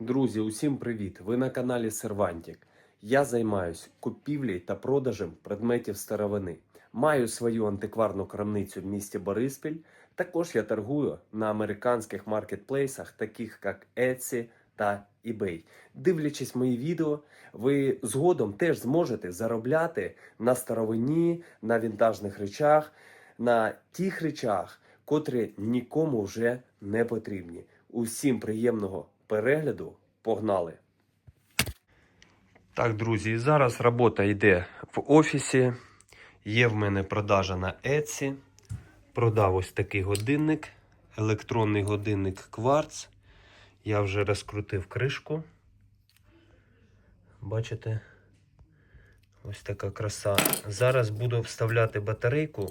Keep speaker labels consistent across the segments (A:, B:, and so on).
A: Друзі, усім привіт! Ви на каналі Сервантік. Я займаюсь купівлею та продажем предметів старовини. Маю свою антикварну крамницю в місті Бориспіль. Також я торгую на американських маркетплейсах, таких як Etsy та eBay. Дивлячись мої відео, ви згодом теж зможете заробляти на старовині, на вінтажних речах, на тих речах, котрі нікому вже не потрібні. Усім приємного перегляду. Погнали! Так, друзі, зараз робота йде в офісі. Є в мене продажа на Etsy. Продав ось такий годинник, електронний годинник кварц. Я вже розкрутив кришку. Бачите? Ось така краса. Зараз буду вставляти батарейку.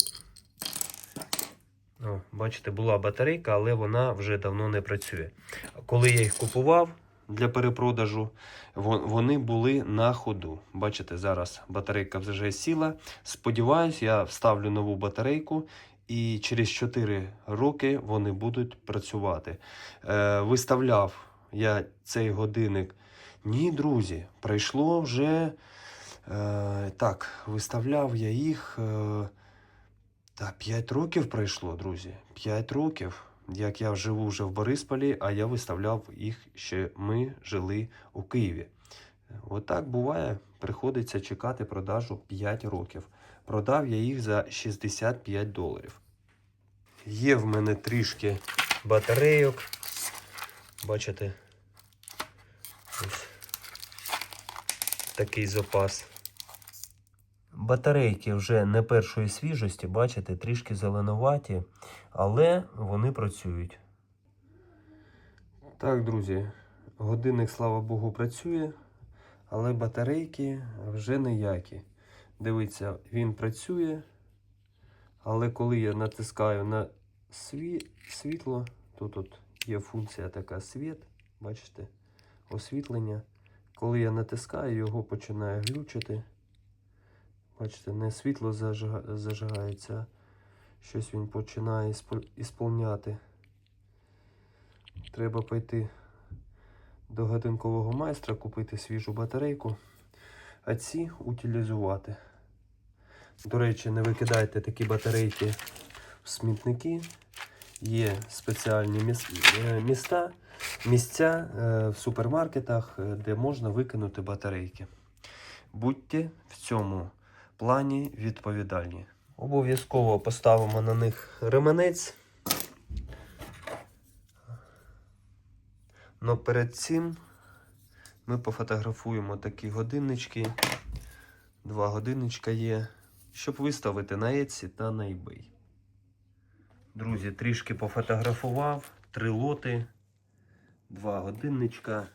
A: О, бачите, була батарейка, але вона вже давно не працює. Коли я їх купував для перепродажу, вони були на ходу. Бачите, зараз батарейка вже сіла. Сподіваюсь, я вставлю нову батарейку. І через 4 роки вони будуть працювати. Е, виставляв я цей годинник. Ні, друзі, пройшло вже. Е, так, виставляв я їх. Е, та 5 років пройшло, друзі. 5 років, як я живу вже в Борисполі, а я виставляв їх ще ми жили у Києві. Отак буває, приходиться чекати продажу 5 років. Продав я їх за 65 доларів. Є в мене трішки батарейок. Бачите? Ось такий запас. Батарейки вже не першої свіжості, бачите, трішки зеленуваті, але вони працюють. Так, друзі, годинник, слава Богу, працює, але батарейки вже ніякі. Дивіться, він працює, але коли я натискаю на сві... світло, то тут є функція така світ, бачите, освітлення. Коли я натискаю, його починає глючити. Бачите, не світло зажигається, щось він починає ісп- ісполняти. Треба пойти до годинкового майстра, купити свіжу батарейку, а ці утилізувати. До речі, не викидайте такі батарейки в смітники. Є спеціальні е, міста, місця е, в супермаркетах, е, де можна викинути батарейки. Будьте в цьому плані відповідальні. Обов'язково поставимо на них ременець. Но перед цим ми пофотографуємо такі годиннички. Два годинничка є, щоб виставити на Etsy та на eBay. Друзі, трішки пофотографував. Три лоти, два годинничка.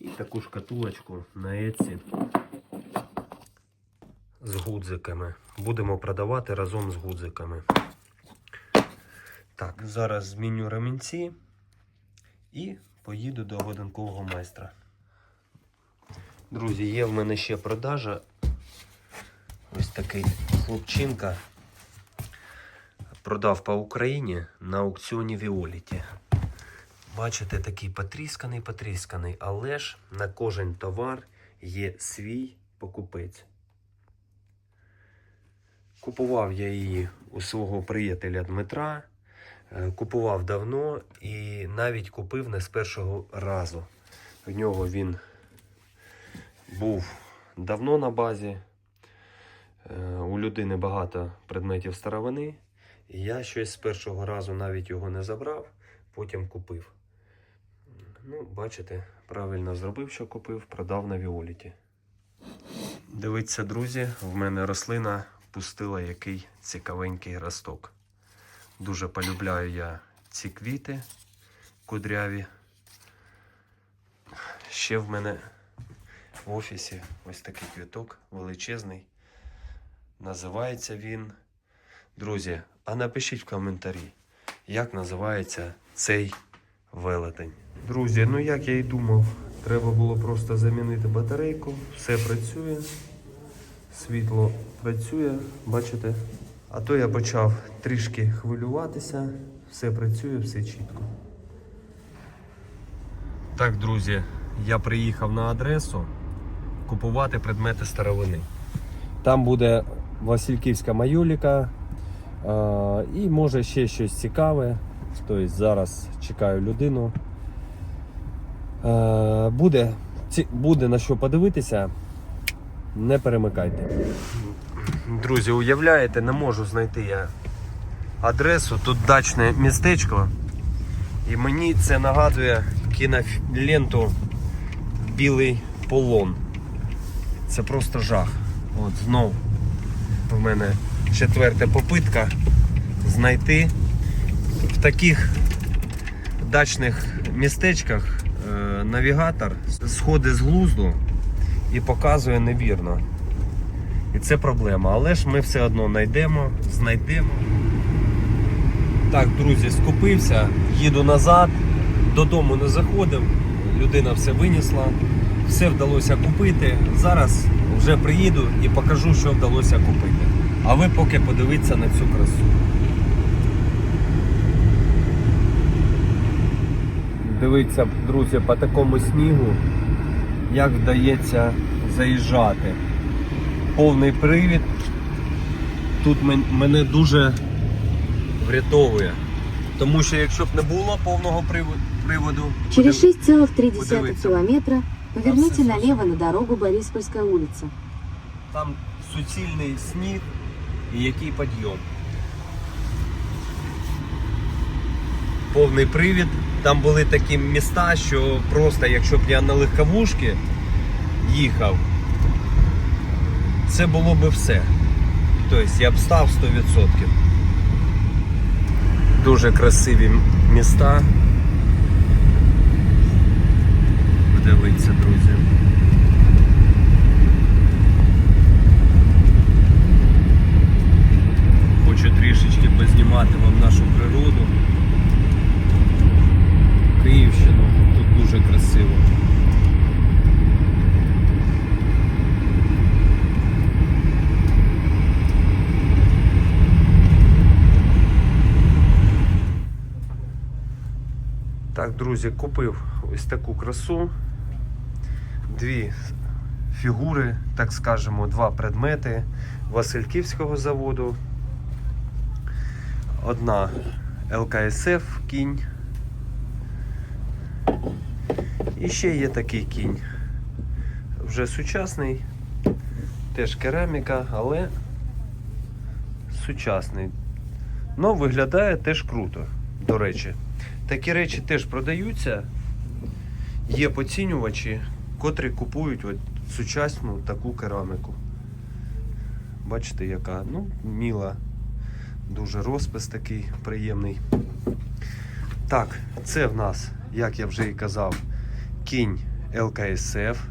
A: І таку шкатулочку на Etsy з гудзиками. Будемо продавати разом з гудзиками. Так, зараз зміню ремінці і поїду до годинкового майстра. Друзі, є в мене ще продажа. Ось такий хлопчинка. Продав по Україні на аукціоні Віоліті. Бачите, такий потрісканий, потрісканий, але ж на кожен товар є свій покупець. Купував я її у свого приятеля Дмитра. Е, Купував давно і навіть купив не з першого разу. В нього він був давно на базі. Е, У людини багато предметів старовини. Я щось з першого разу навіть його не забрав, потім купив. Ну, бачите, правильно зробив, що купив, продав на Віоліті. Дивіться, друзі, в мене рослина пустила який цікавенький росток. Дуже полюбляю я ці квіти кудряві. Ще в мене в офісі ось такий квіток величезний. Називається він. Друзі, а напишіть в коментарі, як називається цей велетень. Друзі, ну як я і думав, треба було просто замінити батарейку. Все працює. Світло працює, бачите? А то я почав трішки хвилюватися, все працює, все чітко. Так, друзі, я приїхав на адресу купувати предмети старовини. Там буде Васильківська майоліка і може ще щось цікаве. Тобто зараз чекаю людину. Буде, буде на що подивитися. Не перемикайте. Друзі, уявляєте, не можу знайти я адресу. Тут дачне містечко. І мені це нагадує кіноленту Білий полон. Це просто жах. От знов в мене четверта попитка знайти в таких дачних містечках е, навігатор сходить з глузду і показує невірно. І це проблема. Але ж ми все одно знайдемо, знайдемо. Так, друзі, скупився, їду назад, додому не заходив, людина все винесла, все вдалося купити. Зараз вже приїду і покажу, що вдалося купити. А ви поки подивіться на цю красу. Дивіться, друзі, по такому снігу, як вдається заїжджати. Повний привід. Тут мене дуже врятовує. Тому що якщо б не було повного приводу,
B: Через 6,3
A: Подивиться.
B: километра поверните
A: Абсолютно.
B: налево на дорогу Бориспольская улица.
A: там суцільний сніг і який підйом. Повний привід. Там були такі міста, що просто якщо б я на легковушки їхав, це було б все. Тобто я б став 100%. Дуже красиві міста. Подивіться, друзі. Хочу трішечки познімати вам нашу природу. Київщину. Тут дуже красиво. Так, друзі, купив ось таку красу. Дві фігури, так скажемо, два предмети Васильківського заводу. Одна ЛКСФ кінь. І ще є такий кінь. Вже сучасний, теж кераміка, але сучасний. Ну, виглядає теж круто, до речі. Такі речі теж продаються. Є поцінювачі, котрі купують от сучасну таку кераміку. Бачите, яка ну, міла. Дуже розпис такий приємний. Так, це в нас, як я вже і казав, кінь ЛКСФ.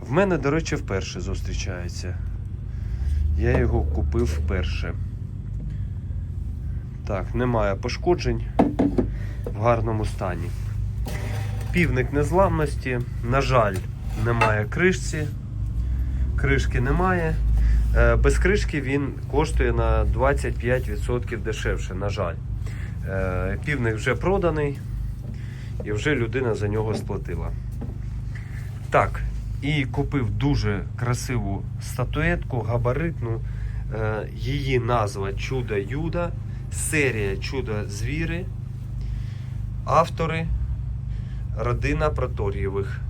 A: В мене, до речі, вперше зустрічається. Я його купив вперше. Так, немає пошкоджень в гарному стані. Півник незламності. На жаль, немає кришці. Кришки немає. Е, Без кришки він коштує на 25% дешевше, на жаль. Е, Півник вже проданий і вже людина за нього сплатила. Так, і купив дуже красиву статуетку, габаритну. Е, Її назва Чудо Юда, серія Чудо звіри. Автори родина Протор'євих.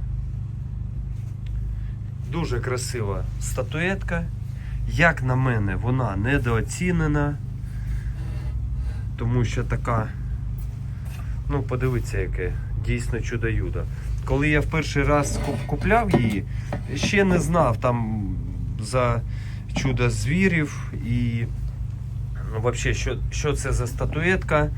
A: Дуже красива статуетка. Як на мене, вона недооцінена, тому що така, ну, подивіться, яке дійсно чудо юдо. Коли я в перший раз купляв її, ще не знав там за чудо звірів і ну, взагалі, що, що це за статуетка.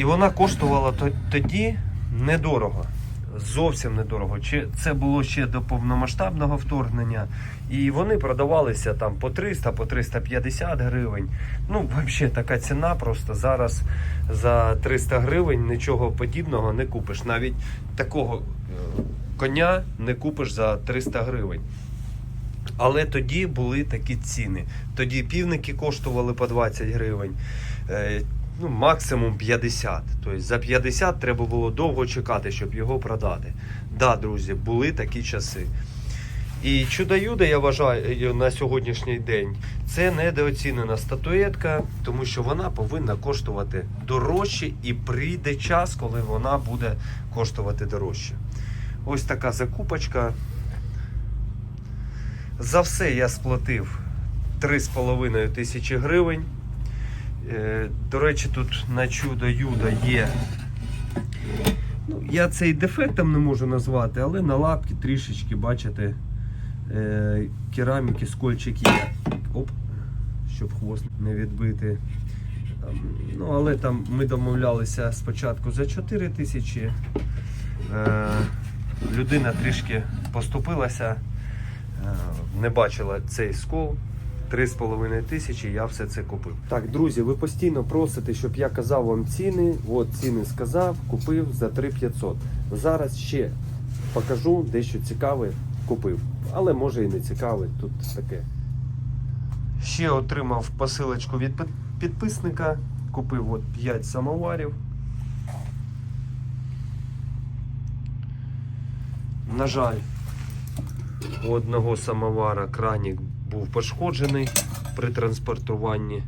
A: І вона коштувала тоді недорого. Зовсім недорого. Чи це було ще до повномасштабного вторгнення, і вони продавалися там по 300, по 350 гривень. Ну, взагалі, така ціна просто зараз за 300 гривень нічого подібного не купиш. Навіть такого е, коня не купиш за 300 гривень. Але тоді були такі ціни. Тоді півники коштували по 20 гривень. Ну, максимум 50. Тобто за 50 треба було довго чекати, щоб його продати. Да, друзі, були такі часи. І чудо-юдо, я вважаю на сьогоднішній день, це недооцінена статуетка, тому що вона повинна коштувати дорожче і прийде час, коли вона буде коштувати дорожче. Ось така закупочка. За все я сплатив 3,5 тисячі гривень. Е, До речі, тут на чудо юдо є. Ну, я це і дефектом не можу назвати, але на лапки трішечки, бачите, е, кераміки, скольчик є. Оп, щоб хвост не відбити. Ну, але там ми домовлялися спочатку за 4 тисячі. Е, людина трішки поступилася, не бачила цей скол. 3,5 тисячі, я все це купив. Так, друзі, ви постійно просите, щоб я казав вам ціни. От ціни сказав, купив за 3500. Зараз ще покажу дещо цікаве купив. Але може і не цікаве, тут таке. Ще отримав посилочку від підписника. Купив от 5 самоварів. На жаль, у одного самовара кранік був пошкоджений при транспортуванні.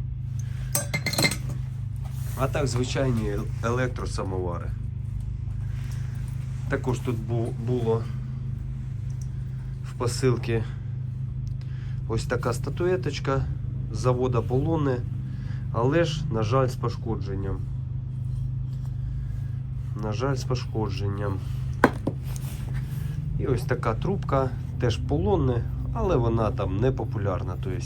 A: А так звичайні електросамовари. Також тут було в посилці ось така статуеточка з завода Полони, але ж, на жаль, з пошкодженням. На жаль, з пошкодженням. І ось така трубка, теж полонне, але вона там не популярна. Тобто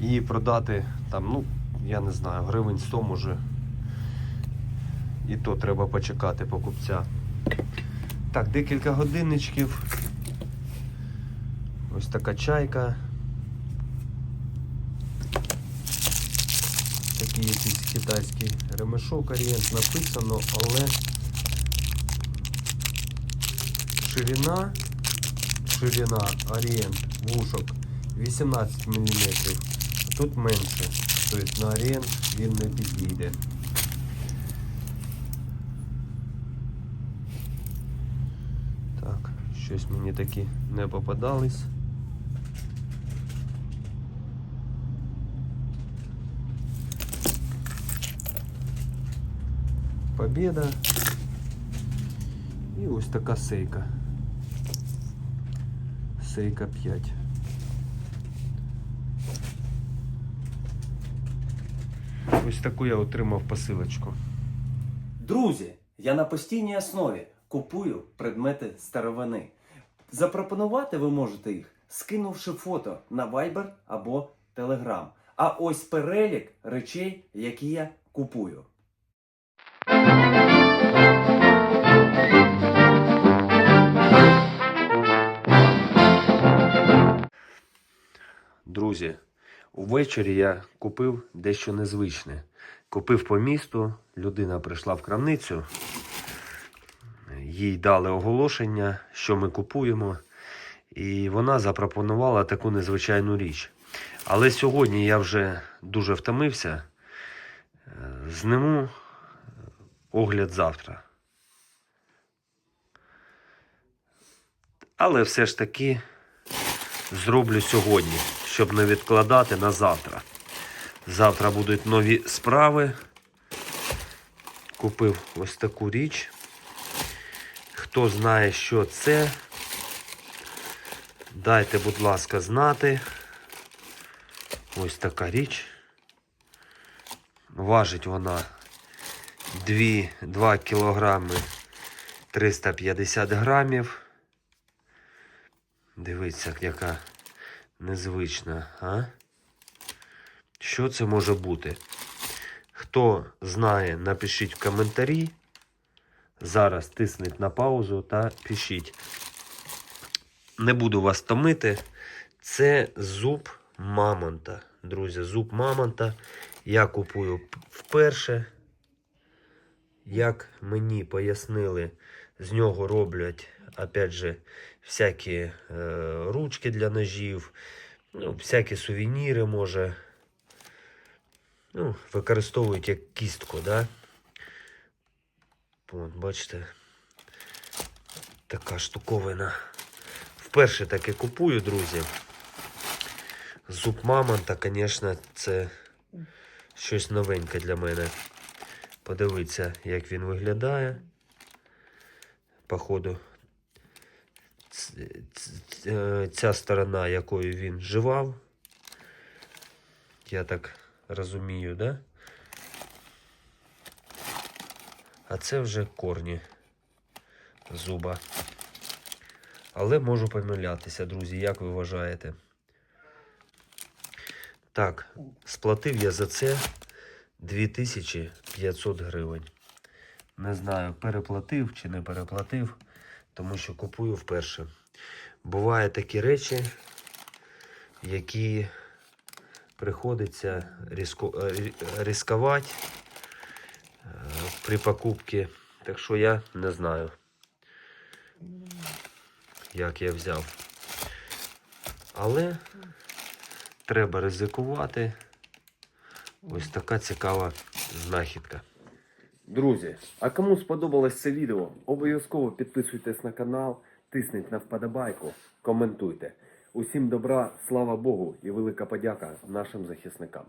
A: її продати там, ну, я не знаю, гривень 100 може. І то треба почекати покупця. Так, декілька годинничків. Ось така чайка. Такий якийсь китайський ремешок орієнт написано, але ширина, ширина орієнт вушок 18 мм, а тут менше. Тобто на орієнт він не підійде. Так, щось мені такі не попадались. Побєда. І ось така сейка. Сейка 5. Ось таку я отримав посилочку.
C: Друзі, я на постійній основі купую предмети старовини. Запропонувати ви можете їх, скинувши фото на Viber або Telegram. А ось перелік речей, які я купую.
A: Друзі, увечері я купив дещо незвичне. Купив по місту, людина прийшла в крамницю, їй дали оголошення, що ми купуємо, і вона запропонувала таку незвичайну річ. Але сьогодні я вже дуже втомився. Е, Зниму огляд завтра. Але все ж таки зроблю сьогодні, щоб не відкладати на завтра. Завтра будуть нові справи. Купив ось таку річ. Хто знає, що це, дайте, будь ласка, знати. Ось така річ. Важить вона 2, 2 кілограми 350 грамів. Дивіться, яка незвична, а? Що це може бути? Хто знає, напишіть в коментарі. Зараз тисніть на паузу та пишіть. Не буду вас томити. Це зуб мамонта. Друзі, зуб мамонта. Я купую вперше. Як мені пояснили, з нього роблять, опять же, всякі е, ручки для ножів, ну, всякі сувеніри може. ну, використовують як кістку, да? От, бачите, така штуковина. Вперше таке купую, друзі. Зуб мамонта, звісно, це щось новеньке для мене. Подивіться, як він виглядає. Походу, ця сторона, якою він живав. Я так розумію, да? А це вже корні зуба. Але можу помилятися, друзі, як ви вважаєте? Так, сплатив я за це 2500 гривень. Не знаю, переплатив чи не переплатив, тому що купую вперше. Бувають такі речі, які приходиться різко, е, ризикувати е, при покупці. Так що я не знаю, як я взяв. Але треба ризикувати. Ось така цікава знахідка.
C: Друзі, а кому сподобалось це відео, обов'язково підписуйтесь на канал, тисніть на вподобайку, коментуйте. Усім добра, слава Богу і велика подяка нашим захисникам.